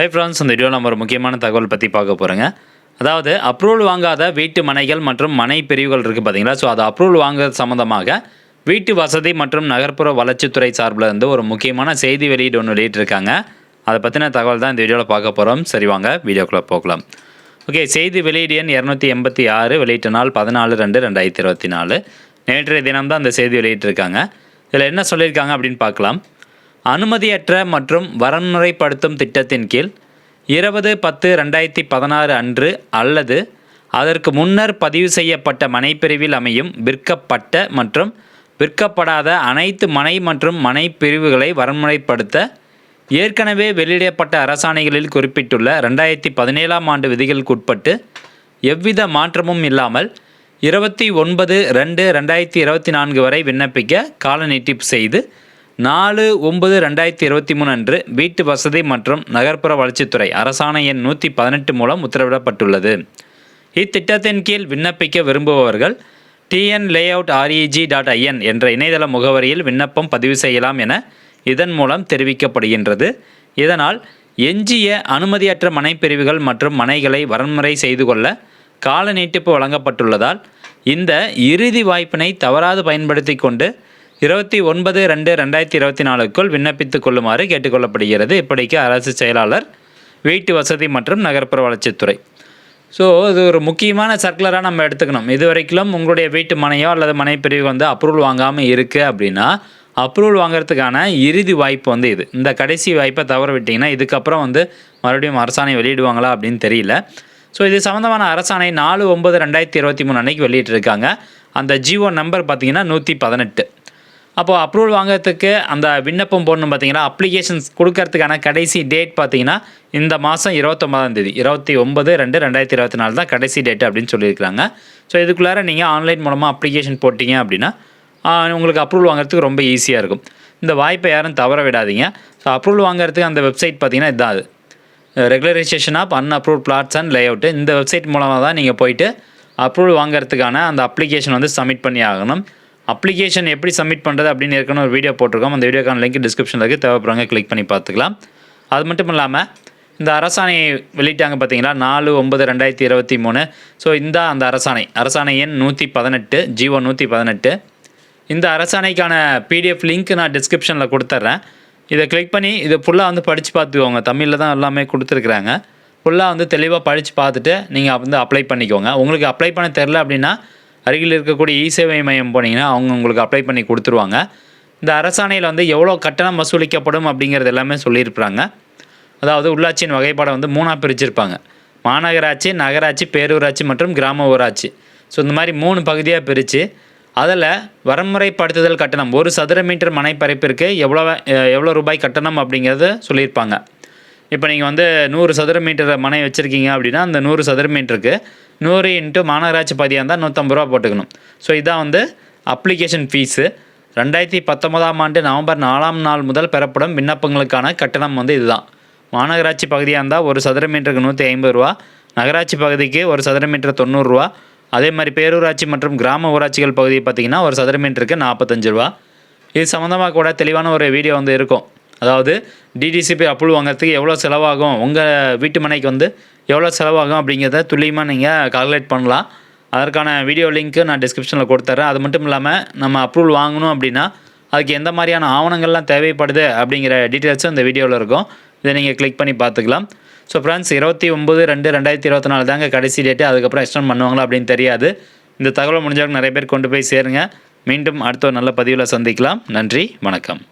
Hi friends இந்த வீடியோவில் நம்ம ஒரு முக்கியமான தகவல் பற்றி பார்க்க போகிறோங்க அதாவது அப்ரூவல் வாங்காத வீட்டு மனைகள் மற்றும் மனை பிரிவுகள் இருக்குது பார்த்தீங்களா ஸோ அது அப்ரூவல் வாங்குறது சம்மந்தமாக வீட்டு வசதி மற்றும் நகர்ப்புற வளர்ச்சித்துறை சார்பில் இருந்து ஒரு முக்கியமான செய்தி வெளியீடு ஒன்று வெளியிட்டிருக்காங்க. அதை பற்றின தகவல் தான் இந்த வீடியோவில் பார்க்க போகிறோம் சரி வாங்க வீடியோக்குள்ளே போகலாம். ஓகே செய்தி வெளியீடு எண் இரநூத்தி எண்பத்தி ஆறு வெளியிட்ட நாள் பதினாலு ரெண்டு ரெண்டாயிரத்தி இருபத்தி நாலு. நேற்றைய தினம் தான் அந்த செய்தி வெளியிட்டிருக்காங்க. இதில் என்ன சொல்லியிருக்காங்க அப்படின்னு பார்க்கலாம். அனுமதியற்ற மற்றும் வரன்முறைப்படுத்தும் திட்டத்தின் கீழ் இருபது பத்து ரெண்டாயிரத்தி பதினாறு அன்று அல்லது அதற்கு முன்னர் பதிவு செய்யப்பட்ட மனைப்பிரிவில் அமையும் விற்கப்பட்ட மற்றும் விற்கப்படாத அனைத்து மனை மற்றும் மனை பிரிவுகளை வரன்முறைப்படுத்த ஏற்கனவே வெளியிடப்பட்ட அரசாணைகளில் குறிப்பிட்டுள்ள ரெண்டாயிரத்தி பதினேழாம் ஆண்டு விதிகளுக்குட்பட்டு எவ்வித மாற்றமும் இல்லாமல் இருபத்தி ஒன்பது ரெண்டு ரெண்டாயிரத்தி இருபத்தி நான்கு வரை விண்ணப்பிக்க கால நீட்டிப்பு செய்து நாலு ஒன்பது ரெண்டாயிரத்தி இருபத்தி மூணு அன்று வீட்டு வசதி மற்றும் நகர்ப்புற வளர்ச்சித்துறை அரசாணை எண் நூற்றி பதினெட்டு மூலம் உத்தரவிடப்பட்டுள்ளது. இத்திட்டத்தின் கீழ் விண்ணப்பிக்க விரும்புபவர்கள் TN layout REG dot IN என்ற இணையதள முகவரியில் விண்ணப்பம் பதிவு செய்யலாம் என இதன் மூலம் தெரிவிக்கப்படுகின்றது. இதனால் எஞ்சிய அனுமதியற்ற மனைப்பிரிவுகள் மற்றும் மனைகளை வரன்முறை செய்து கொள்ள கால நீட்டிப்பு வழங்கப்பட்டுள்ளதால் இந்த இறுதி வாய்ப்பினை தவறாது பயன்படுத்தி கொண்டு இருபத்தி ஒன்பது ரெண்டு ரெண்டாயிரத்தி இருபத்தி நாலுக்குள் விண்ணப்பித்துக் கொள்ளுமாறு கேட்டுக்கொள்ளப்படுகிறது. இப்படிக்கு அரசு செயலாளர் வீட்டு வசதி மற்றும் நகர்ப்புற வளர்ச்சித்துறை. ஸோ இது ஒரு முக்கியமான சர்க்குலராக நம்ம எடுத்துக்கணும். இது வரைக்கும் உங்களுடைய வீட்டு மனையோ அல்லது மனைப்பிரிவு வந்து அப்ரூவல் வாங்காமல் இருக்குது அப்படின்னா அப்ரூவல் வாங்குறதுக்கான இறுதி வாய்ப்பு வந்து இது. இந்த கடைசி வாய்ப்பை தவற விட்டிங்கன்னா இதுக்கப்புறம் வந்து மறுபடியும் அரசாணை வெளியிடுவாங்களா அப்படின்னு தெரியல. ஸோ இது சம்மந்தமான அரசாணை நாலு ஒம்பது ரெண்டாயிரத்தி இருபத்தி மூணு அன்னைக்கு வெளியிட்டிருக்காங்க. அந்த ஜிஓ நம்பர் பார்த்தீங்கன்னா நூற்றி பதினெட்டு. அப்போது அப்ரூவல் வாங்குறதுக்கு அந்த விண்ணப்பம் போடணும் பார்த்தீங்கன்னா அப்ளிகேஷன்ஸ் கொடுக்கறதுக்கான கடைசி டேட் பார்த்தீங்கன்னா இந்த மாதம் இருபத்தொம்பதாம் தேதி இருபத்தி ஒம்பது ரெண்டு ரெண்டாயிரத்தி இருபத்தி நாலு தான் கடைசி டேட் அப்படின்னு சொல்லியிருக்காங்க ஸோ இதுக்குள்ளார நீங்கள் ஆன்லைன் மூலமாக அப்ளிகேஷன் போட்டிங்க அப்படின்னா உங்களுக்கு அப்ரூவல் வாங்குறதுக்கு ரொம்ப ஈஸியாக இருக்கும். இந்த வாய்ப்பை யாரும் தவற விடாதீங்க. ஸோ அப்ரூவல் வாங்குறதுக்கு அந்த வெப்சைட் பார்த்தீங்கன்னா இதான் அது. Regularisation of unapprove plots and layout இந்த வெப்சைட் மூலமாக தான் நீங்கள் போயிட்டு அப்ரூவல் வாங்குறதுக்கான அந்த அப்ளிகேஷன் வந்து சப்மிட் பண்ணி ஆகணும். அப்ளிகேஷன் எப்படி சப்மிட் பண்ணுறது அப்படின்னு ஏற்கனவே ஒரு வீடியோ போட்டிருக்கோம். அந்த வீடியோக்கான லிங்க் டிஸ்கிரிப்ஷனில் இருக்குது தேவைப்படுறவங்க கிளிக் பண்ணி பார்த்துக்கலாம். அது மட்டும் இல்லாமல் இந்த அரசாணை வெளியிட்டாங்க பார்த்தீங்களா நாலு ஒன்பது ரெண்டாயிரத்தி இருபத்தி மூணு. ஸோ இந்த அந்த அரசாணை அரசாணை எண் நூற்றி பதினெட்டு ஜீவோ நூற்றி பதினெட்டு. இந்த அரசாணைக்கான பிடிஎஃப் லிங்க் நான் டிஸ்கிரிப்ஷனில் கொடுத்துட்றேன். இதை கிளிக் பண்ணி இதை ஃபுல்லாக வந்து படித்து பார்த்துக்கோங்க. தமிழில் தான் எல்லாமே கொடுத்துருக்குறாங்க. ஃபுல்லாக வந்து தெளிவாக படித்து பார்த்துட்டு நீங்கள் வந்து அப்ளை பண்ணிக்கோங்க. உங்களுக்கு அப்ளை பண்ண தெரில அப்படின்னா அருகில் இருக்கக்கூடிய இ சேவை மையம் போனீங்கன்னா அவங்க உங்களுக்கு அப்ளை பண்ணி கொடுத்துருவாங்க. இந்த அரசாணையில் வந்து எவ்வளோ கட்டணம் வசூலிக்கப்படும் அப்படிங்கிறது எல்லாமே சொல்லியிருப்பாங்க அதாவது உள்ளாட்சியின் வகைப்பாடை வந்து மூணாக பிரிச்சிருப்பாங்க. மாநகராட்சி நகராட்சி பேரூராட்சி மற்றும் கிராம ஊராட்சி. ஸோ இந்த மாதிரி மூணு பகுதியாக பிரித்து அதில் வரமுறைப்படுத்துதல் கட்டணம் ஒரு சதுர மீட்டர் மனை பரப்பிற்கு எவ்வளோ எவ்வளோ ரூபாய் கட்டணம் அப்படிங்கிறத சொல்லியிருப்பாங்க. இப்போ நீங்கள் வந்து நூறு சதுர மீட்டர் மனை வச்சுருக்கீங்க அப்படின்னா அந்த நூறு சதுர மீட்டருக்கு நூறு இன்ட்டு மாநகராட்சி பதியாக இருந்தால் நூற்றம்பது ரூபா போட்டுக்கணும். ஸோ இதான் வந்து அப்ளிகேஷன் ஃபீஸு ரெண்டாயிரத்தி பத்தொன்பதாம் ஆண்டு நவம்பர் நாலாம் நாள் முதல் பெறப்படும் விண்ணப்பங்களுக்கான கட்டணம் வந்து இதுதான். மாநகராட்சி பகுதியாக இருந்தால் ஒரு சதுர மீட்டருக்கு நூற்றி ஐம்பது ரூபா நகராட்சி பகுதிக்கு ஒரு சதுர மீட்டர் தொண்ணூறுரூவா அதே மாதிரி பேரூராட்சி மற்றும் கிராம ஊராட்சிகள் பகுதியை பார்த்திங்கன்னா ஒரு சதுர மீட்டருக்கு நாற்பத்தஞ்சு ரூபா. இது சம்மந்தமாக கூட தெளிவான ஒரு வீடியோ வந்து இருக்கும். அதாவது டிடிசிபி அப்ரூவல் வாங்குறதுக்கு எவ்வளோ செலவாகும்? உங்கள் வீட்டு மனைக்கு வந்து எவ்வளோ செலவாகும் அப்படிங்கிறத துல்லியமாக நீங்கள் கால்குலேட் பண்ணலாம். அதற்கான வீடியோ லிங்க்கு நான் டிஸ்கிரிப்ஷனில் கொடுத்துட்றேன் அது மட்டும் இல்லாமல் நம்ம அப்ரூவல் வாங்கணும் அப்படின்னா அதுக்கு எந்த மாதிரியான ஆவணங்கள்லாம் தேவைப்படுது அப்படிங்கிற டீட்டெயில்ஸும் இந்த வீடியோவில் இருக்கும். இதை நீங்கள் கிளிக் பண்ணி பார்த்துக்கலாம். ஸோ ஃப்ரெண்ட்ஸ் இருபத்தி ஒம்பது ரெண்டு ரெண்டாயிரத்தி இருபத்தி நாலு தாங்க கடைசி டேட்டு அதுக்கப்புறம் எக்ஸ்டெண்ட் பண்ணுவாங்களா அப்படின்னு தெரியாது. இந்த தகவலை முடிஞ்சவங்க நிறைய பேர் கொண்டு போய் சேருங்க. மீண்டும் அடுத்த ஒரு நல்ல பதிவில் சந்திக்கலாம். நன்றி வணக்கம்.